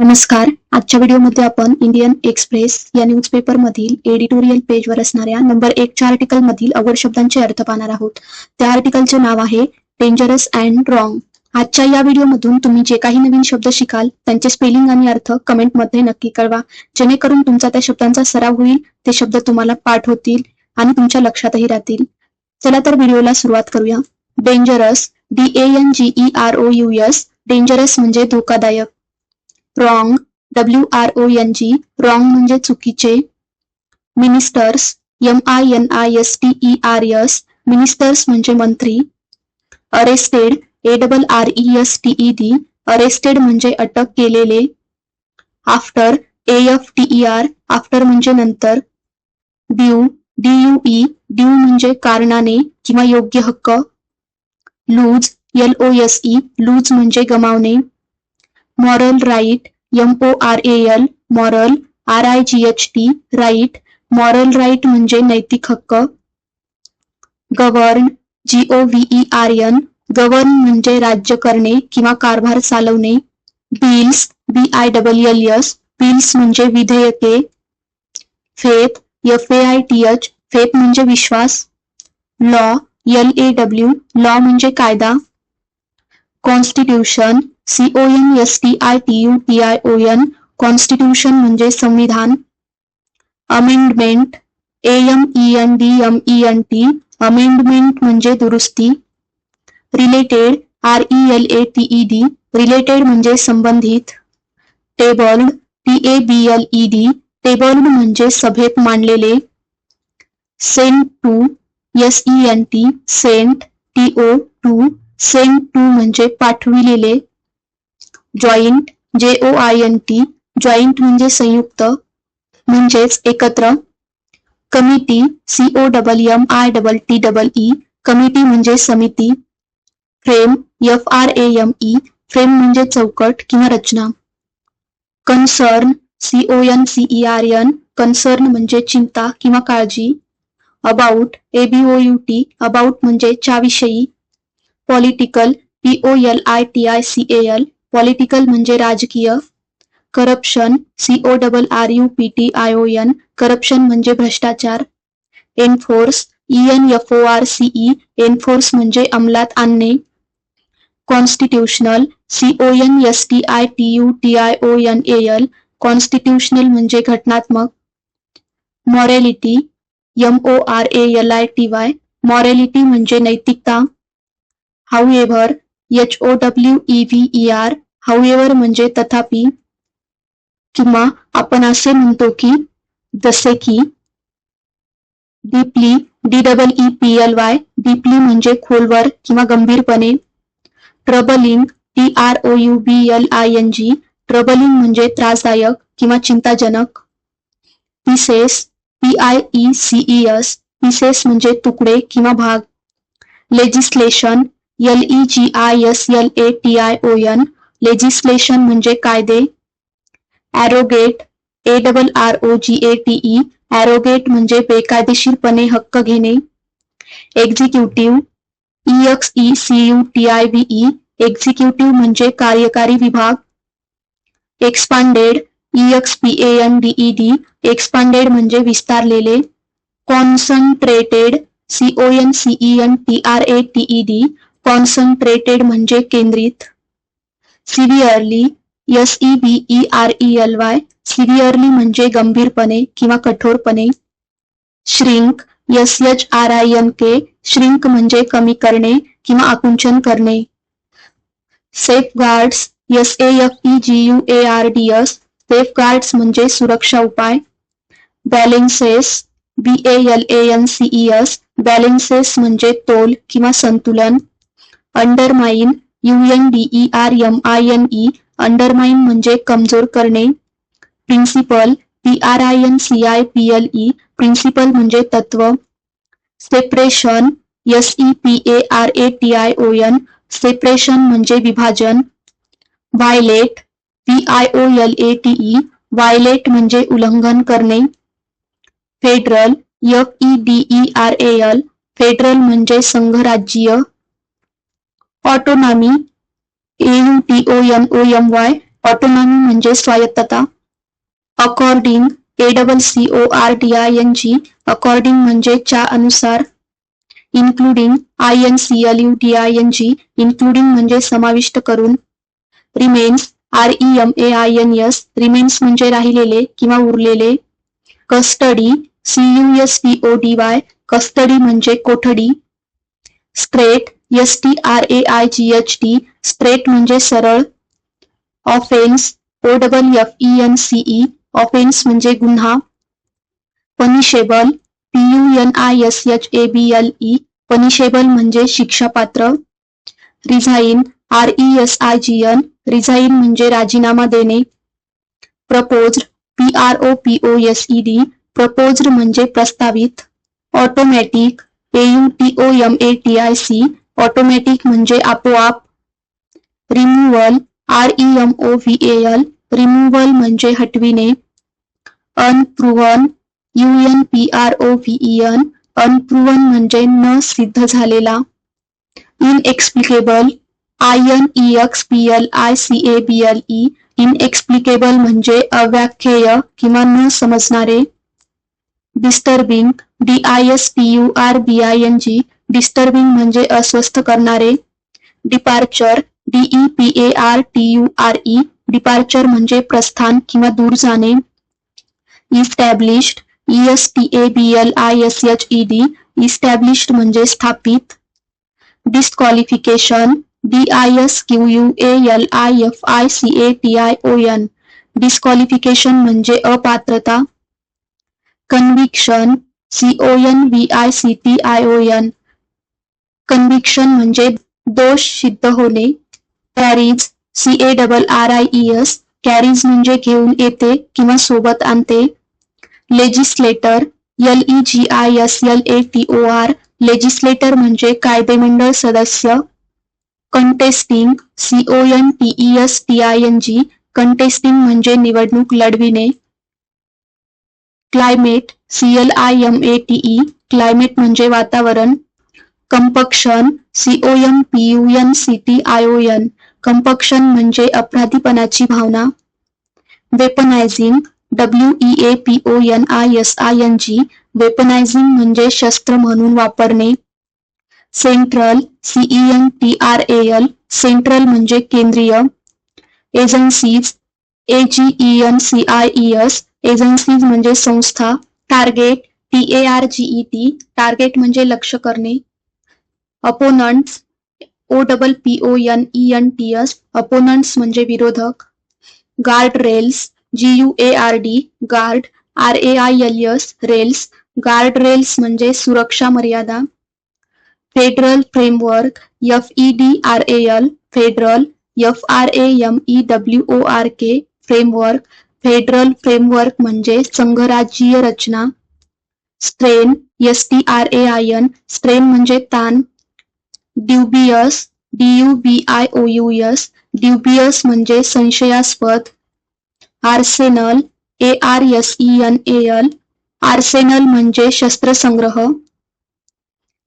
नमस्कार. आजच्या व्हिडिओमध्ये आपण इंडियन एक्सप्रेस या न्यूजपेपर मधील एडिटोरियल पेजवर असणाऱ्या नंबर एकच्या आर्टिकल मधील अवघड शब्दांचे अर्थ पाहणार आहोत. त्या आर्टिकलचे नाव आहे डेंजरस अँड रॉंग आजच्या या व्हिडिओमधून तुम्ही जे काही नवीन शब्द शिकाल त्यांचे स्पेलिंग आणि अर्थ कमेंटमध्ये नक्की कळवा. जेणेकरून तुमचा त्या शब्दांचा सराव होईल ते शब्द तुम्हाला पाठ होतील आणि तुमच्या लक्षातही राहतील. चला तर व्हिडिओला सुरुवात करूया. Dangerous D A N G E R O U S dangerous म्हणजे धोकादायक. Wrong W R O N G wrong म्हणजे चुकीचे. Ministers M I N I S T E R S ministers म्हणजे मंत्री. Arrested A double R E S T E D arrested म्हणजे अटक केलेले. After A F T E R after म्हणजे नंतर. Due D U E due म्हणजे कारणाने किंवा योग्य हक्क. Lose L O S E lose म्हणजे गमावणे. Moral A L moral R I G H T right moral right म्हणजे नैतिक हक्क. Govern G O V E R N govern म्हणजे राज्य करणे किंवा कारभार चालवणे. Bills B I double L S bills म्हणजे विधेयके. Faith F A I T H faith म्हणजे विश्वास. Law L A W law म्हणजे कायदा. Constitution C O N S T I T U T I O N constitution म्हणजे संविधान amendment M E N D M E N T amendment म्हणजे दुरुस्ती related R E L A T E D related म्हणजे संबंधित tabled T A B L E D tabled म्हणजे सभेत मांडलेले sent to S E N T sent T O to sent to म्हणजे पाठविलेले joint जे ओ आय एन टी म्हणजे संयुक्त एकत्र. Committee C O double M I double T double E committee समिती. Frame F R A M E frame चौकट किंवा रचना. Concern C O N C E R N concern म्हणजे चिंता किंवा काळजी. About A B O U T about म्हणजे political P O L I T I C L political राजकीय. Corruption C O double R U P T I N corruption भ्रष्टाचार. Enforce E N F O R C E enforce म्हणजे अंमलात आणणे. Constitutional C O N S T I T U T I N A L constitutional घटनात्मक. Morality M O R A L I T Y morality नैतिकता. However H O W E V E R however म्हणजे तथापि किंवा आपण असे म्हणतो की जसे की deeply D double E P L Y deeply म्हणजे खोलवर किंवा गंभीरपणे troubling T R O U B L I N G troubling म्हणजे त्रासदायक किंवा चिंताजनक pieces P I E C E S pieces म्हणजे तुकडे किंवा भाग legislation L E G I S L A T I O N legislation म्हणजे कायदे. Arrogate A double R O G A T E arrogate म्हणजे बेकायदेशीरपणे हक्क घेणे. Executive E X E C U T I V E executive म्हणजे कार्यकारी विभाग. Expanded E X P A N D E D expanded म्हणजे विस्तारलेले. Concentrated C O N C E N T R A T E D concentrated म्हणजे केंद्रित. Severely S B E R E L Y severely म्हणजे गंभीरपणे किंवा कठोरपणे. Shrink S H R I N K shrink म्हणजे कमी किंवा आकुंचन करणे. Safe guards S A F E G U A R D S safe guards म्हणजे सुरक्षा उपाय. Balances B A L A N C E S balances तोल किंवा संतुलन. Undermine U N R M I N E undermine म्हणजे कमज़ोर करणे. Principle P R I N C I P L E principle म्हणजे तत्व. Separation S E P A R A T I O N separation म्हणजे विभाजन. Violate P I O L A T E violate म्हणजे उल्लंघन करणे. Federal F E D E R A L federal म्हणजे संघराज्यीय autonomy A U T O N O M Y autonomy म्हणजे स्वायत्तता. According A double C O R D I N G according म्हणजे च्या अनुसार. Including I N C L U D I N G including म्हणजे समाविष्ट करून. Remains R E M A I N S remains म्हणजे राहिलेले किंवा उरलेले. Custody C U S P O D Y custody म्हणजे कोठडी. Straight S T R A I G H T straight म्हणजे सरळ. Offence O double F E N C E offence म्हणजे गुन्हा. Punishable P U N I S H A B L E punishable म्हणजे शिक्षापात्र. Resign R E S I G N resign म्हणजे राजीनामा देणे. Propose P R O P O S E D proposed म्हणजे प्रस्तावित. Automatic A U T O M A T I C automatic म्हणजे आपोआप removal R E M O V A L removal म्हणजे हटविणे unproven U N P R O V N unproven म्हणजे न सिद्ध झालेला inexplicable I N E X P L I C A B L E inexplicable म्हणजे अव्याख्येय किंवा न समजणारे disturbing D I S P U R B I N G disturbing अस्वस्थ करणारे. Departure D E P A R T U R E departure प्रस्थान किंवा दूर जाणे. Established T A B L I S H E D established म्हणजे स्थापित. Disqualification D I S Q U A L I F I C A T I O N disqualification म्हणजे अपात्रता. Conviction C O N V I C T I O N conviction म्हणजे दोष सिद्ध होणे. Carries C A double R I E S carries म्हणजे घेऊन येते किंवा सोबत आणते. Legislator L E G I S L A T O R legislator म्हणजे कायदेमंडळ सदस्य. Contesting C O N T E S T I N G contesting म्हणजे निवडणूक लढविणे. Climate C L I M A T E climate म्हणजे वातावरण. Compunction C O M P U N C T I O N compunction म्हणजे अपराधीपणाची भावना. Weaponising W E A P O N I S I N G weaponising म्हणजे शस्त्र म्हणून वापरणे. Central C E N T R A L central म्हणजे केंद्रीय. Agencies A G E N C I E S agencies म्हणजे संस्था. Target T A R G E T target म्हणजे लक्ष करणे. Opponents O double P O N E N T S opponents म्हणजे विरोधक. Guard rails G U A R D guard R A I L S rails guard rails म्हणजे सुरक्षा मर्यादा. Federal framework F E D R A L federal F R A M E W O R K framework federal framework म्हणजे संघराज्यीय रचना. Strain S T R A I N strain म्हणजे ताण. Dubious D U B I O U S dubious म्हणजे संशयास्पद. Arsenal A R S E N A L arsenal म्हणजे शस्त्रसंग्रह.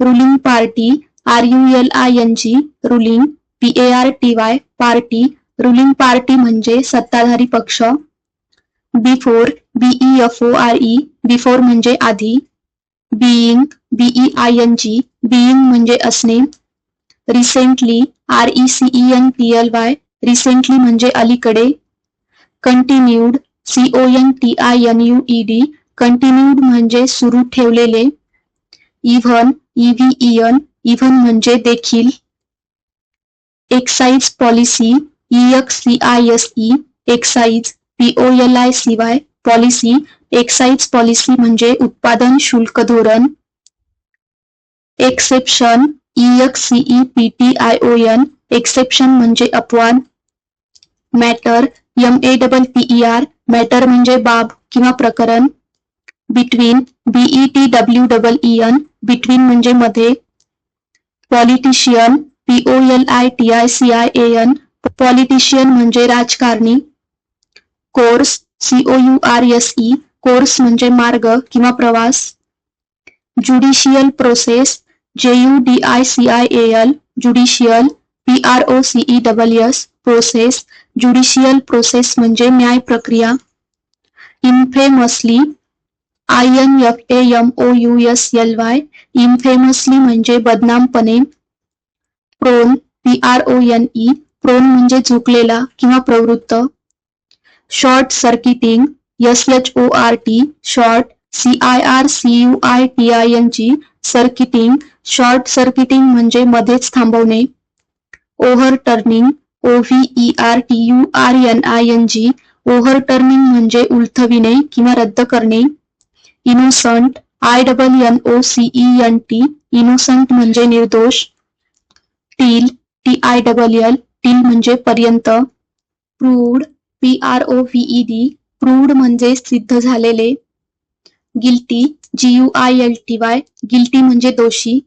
Ruling party R U L I N G ruling P A R T Y party ruling party म्हणजे सत्ताधारी पक्ष. Before B E F O R E before म्हणजे आधी. Being B E I N G being म्हणजे असणे. Recently R E C E N T L Y recently म्हणजे अलीकडे continued C O N T I N U E D continued म्हणजे सुरू ठेवलेले even E E N even म्हणजे देखील excise policy E X C I S E excise P O L I C Y policy excise policy म्हणजे उत्पादन शुल्क धोरण exception E X C E P T I O N exception म्हणजे अपवाद matter M A double P E R matter म्हणजे बाब किंवा प्रकरण between B E T W double E N between म्हणजे मध्ये politician P O L I T I C I N politician म्हणजे राजकारणी course C O U R S E course म्हणजे मार्ग किंवा प्रवास judicial process J U D I C I A L judicial P R O C E double S process judicial process म्हणजे न्याय प्रक्रिया. Infamously I N F A M O U S L Y infamously म्हणजे बदनामपणे. Prone P R O N E prone म्हणजे झुकलेला किंवा प्रवृत्त. Short circuiting S H O R T short C I R C U I T I N G circuiting short circuiting म्हणजे मध्येच थांबवणे. Over turning O V R T U R N I N G over turning म्हणजे उलथविणे किंवा रद्द करणे. Innocent I double N O C E N T innocent म्हणजे निर्दोष. Till T I double L till म्हणजे पर्यंत. Proved P R O V E D proved म्हणजे सिद्ध झालेले. Guilty G U I L T Y guilty म्हणजे दोषी.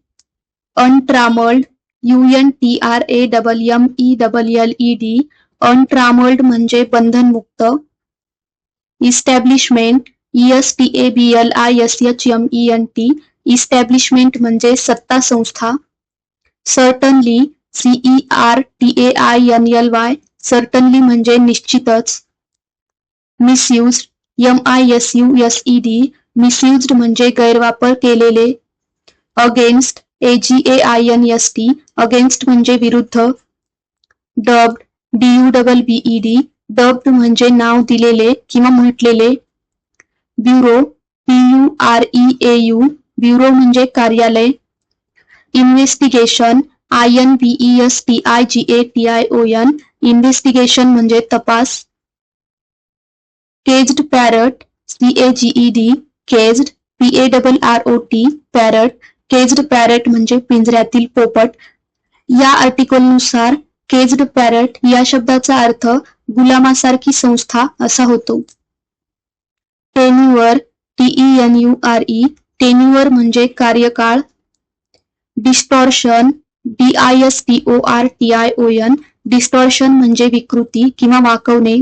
Untrammelled U N T R A double M E double L E D untrammelled म्हणजे बंधनमुक्त. Establishment S T A B L I S H M E N T establishment म्हणजे सत्ता संस्था. Certainly C E R T A I N L Y certainly म्हणजे निश्चितच. Misuse M I S U S E D misused म्हणजे गैरवापर केलेले. Against A G A I N S T against म्हणजे विरुद्ध. Dubbed D U double B E D dubbed म्हणजे नाव दिलेले किंवा म्हटलेले. Bureau P U R E A U bureau म्हणजे कार्यालय. Investigation I N B E S T I G A T I O N investigation म्हणजे तपास. Caged parrot C A G E D caged P A double R O T parrot caged parrot म्हणजे पिंजऱ्यातील पोपट. या आर्टिकलनुसार caged parrot या शब्दाचा अर्थ गुलामासारखी संस्था असा होतो. Tenure T E N U R E tenure म्हणजे कार्यकाळ. Distortion D I S T O R T I O N distortion म्हणजे विकृती किंवा वाकवणे.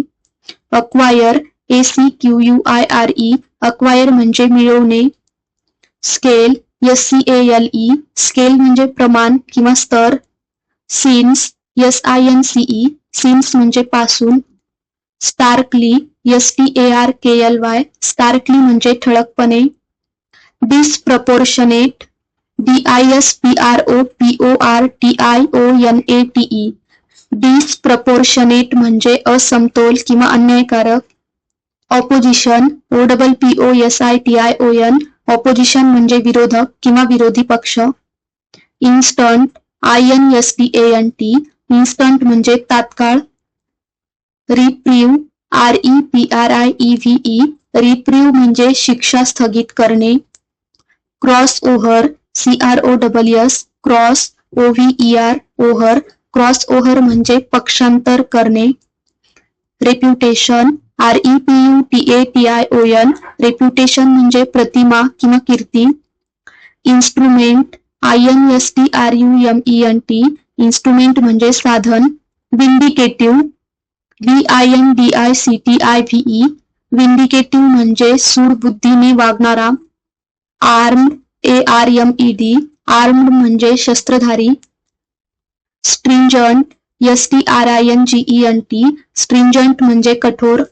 Acquire A C Q U I R E acquire म्हणजे मिळवणे. Scale S C L E scale म्हणजे प्रमाण किंवा स्तर. Since S I N C E since म्हणजे पासून. Starkly S T A R K L Y starkly म्हणजे ठळकपणे. Disproportionate D I S P R O P O R T I O N A T E disproportionate म्हणजे असमतोल किंवा अन्यायकारक. Opposition O double P O S I T I O N opposition म्हणजे विरोधक किंवा विरोधी पक्ष. Instant I N S T A N T instant म्हणजे तात्काळ. Reprieve R E P R I E V E reprieve म्हणजे शिक्षा स्थगित करणे. Cross over C R O double S cross O V E R over cross over म्हणजे पक्षांतर करणे. Reputation R E P U T A T I O N reputation म्हणजे प्रतिमा किंवा कीर्ती. Instrument I N S T R U M E N T instrument म्हणजे साधन. Vindictive V I N D I C T I V E vindictive म्हणजे सूडबुद्धीने वागणारा. Armed A R M E D armed म्हणजे शस्त्रधारी. Stringent S T R I N G E N T stringent म्हणजे कठोर.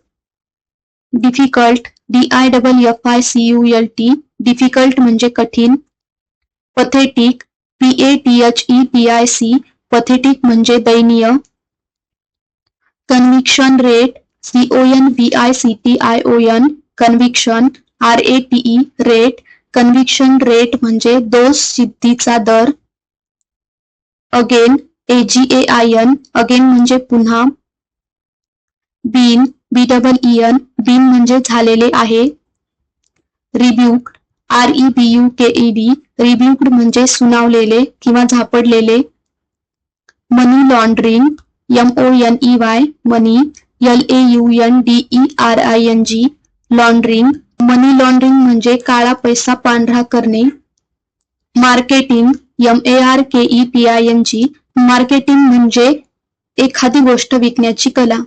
Difficult D I double F I C U L T difficult म्हणजे कठीण pathetic P A T H E T I C pathetic म्हणजे दयनीय conviction rate C O N V I C T I O N conviction R A T E rate conviction rate म्हणजे दोष सिद्धीचा दर again A G A I N again म्हणजे पुन्हा been B double E N been म्हणजे झालेले आहे. Rebuke R E B U K E D rebuked म्हणजे सुनावलेले किंवा झापडलेले. Money laundering M O N E Y money L A U N D E R I N G laundering money laundering म्हणजे काळा पैसा पांढरा करणे. Marketing M A R K E P I N G marketing म्हणजे एखादी गोष्ट विकण्याची कला.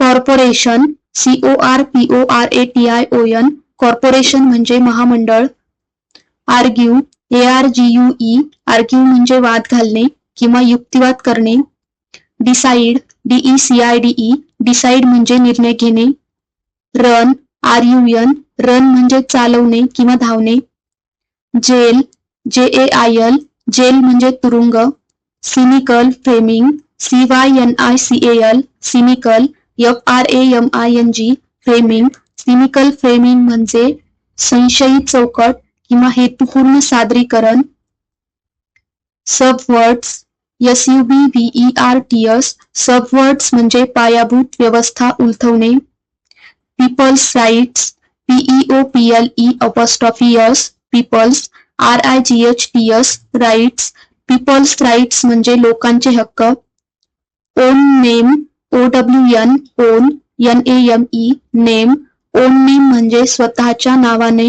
Corporation C O R P O R A T I O N corporation म्हणजे महामंडळ. Argue A R G U E argue म्हणजे वाद घालणे किंवा युक्तिवाद करणे. Decide D E C I D E decide म्हणजे निर्णय घेणे. Run R U N run म्हणजे चालवणे किंवा धावणे. जेल जे ए आय एल जेल म्हणजे तुरुंग. Cynical framing C Y N I C L cynical F R A M I N G framing cynical framing म्हणजे संशयित चौकट किंवा हेतुपूर्ण सादरीकरण. Subverts S U B V R T S subverts म्हणजे पायाभूत व्यवस्था उलथवणे. People's rights P E O P L E apostrophe S people's R I G H T S rights people's rights म्हणजे लोकांचे हक्क. Own name O W N own N A M E name own name म्हणजे स्वतःच्या नावाने.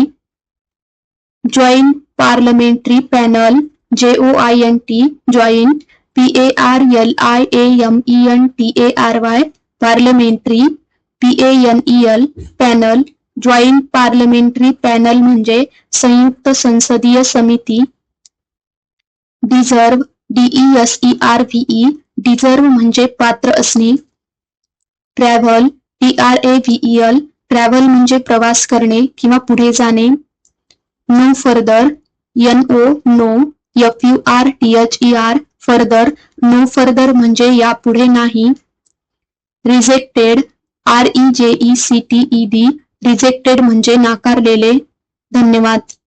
Joint parliamentary panel J O I N T joint P A R L I A M E N T A R Y parliamentary P A N E L panel joint parliamentary panel म्हणजे संयुक्त संसदीय समिती. Deserve D E S E R V E deserve म्हणजे पात्र असणे. Travel T R A V L travel म्हणजे प्रवास करणे किंवा पुढे जाणे. No further N O no F U R T H E R further no further म्हणजे यापुढे नाही. Rejected R E J E C T E D rejected म्हणजे नाकारलेले. धन्यवाद.